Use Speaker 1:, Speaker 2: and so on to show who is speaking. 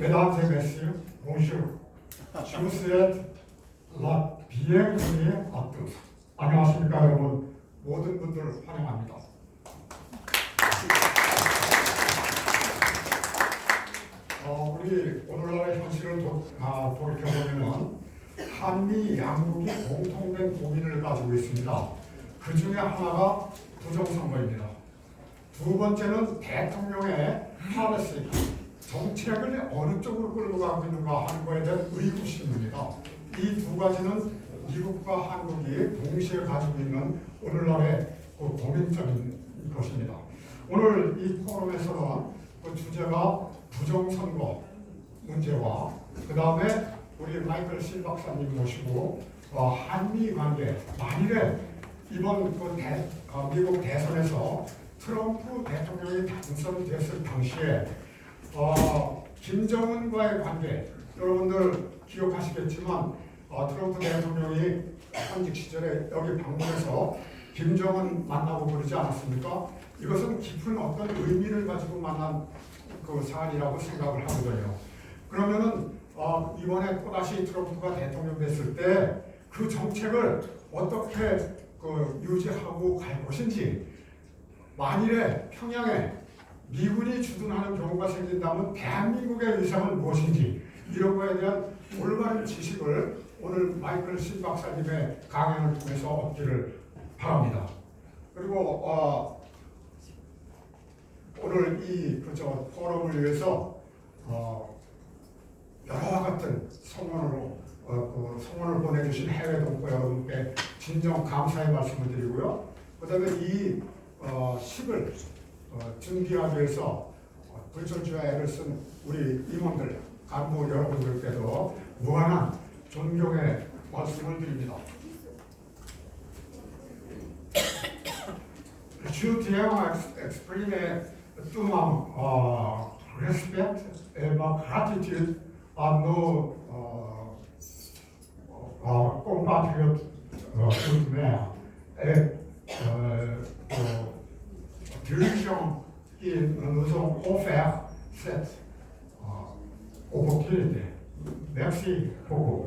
Speaker 1: Mesdames et messieurs, bonjour. Je vous souhaite la bienvenue à tous. 안녕하십니까 여러분. 모든 분들을 환영합니다. 어, 우리 오늘날의 현실을 도, 아, 돌이켜보면 한미 양국이 공통된 고민을 가지고 있습니다. 그 중에 하나가 부정선거입니다. 두 번째는 대통령의 policy, 정책을 어느 쪽으로 끌고 가고 있는가 하는 거에 대한 의구심입니다. 이 두 가지는 미국과 한국이 동시에 가지고 있는 오늘날의 그 고민점인 것입니다. 오늘 이 포럼에서는 그 주제가 부정선거 문제와 그 다음에 우리 마이클 실 박사님 모시고 어, 한미 관계 만일에 이번 그 대, 어, 미국 대선에서 트럼프 대통령이 당선됐을 당시에 어, 김정은과의 관계 여러분들 기억하시겠지만 어, 트럼프 대통령이 현직 시절에 여기 방문해서 김정은 만나고 그러지 않았습니까? 이것은 깊은 어떤 의미를 가지고 만난 그 사안이라고 생각을 하거든요. 그러면은 어, 이번에 또다시 트럼프가 대통령 됐을 때 그 정책을 어떻게 그 유지하고 갈 것인지 만일에 평양에 미군이 주둔하는 경우가 생긴다면 대한민국의 위상은 무엇인지 이런 거에 대한 올바른 지식을 오늘 마이클 신 박사님의 강연을 통해서 얻기를 바랍니다. 그리고 어, 오늘 이 그저 포럼을 위해서 어, 여러 같은 성원으로 어, 그 성원을 보내주신 해외 동포 여러분께 진정 감사의 말씀을 드리고요. 그다음에 이 어, 식을 어, 어, 불철주야 애를 쓴 우리 임원들, 간부 여러분들께도 무한한 존경의 말씀을 드립니다. Exprimer tout mon euh, respect ma gratitude à nos euh, euh, compatriotes euh, outre-mer et euh, aux dirigeants qui nous ont offert cette euh, opportunité. Merci beaucoup.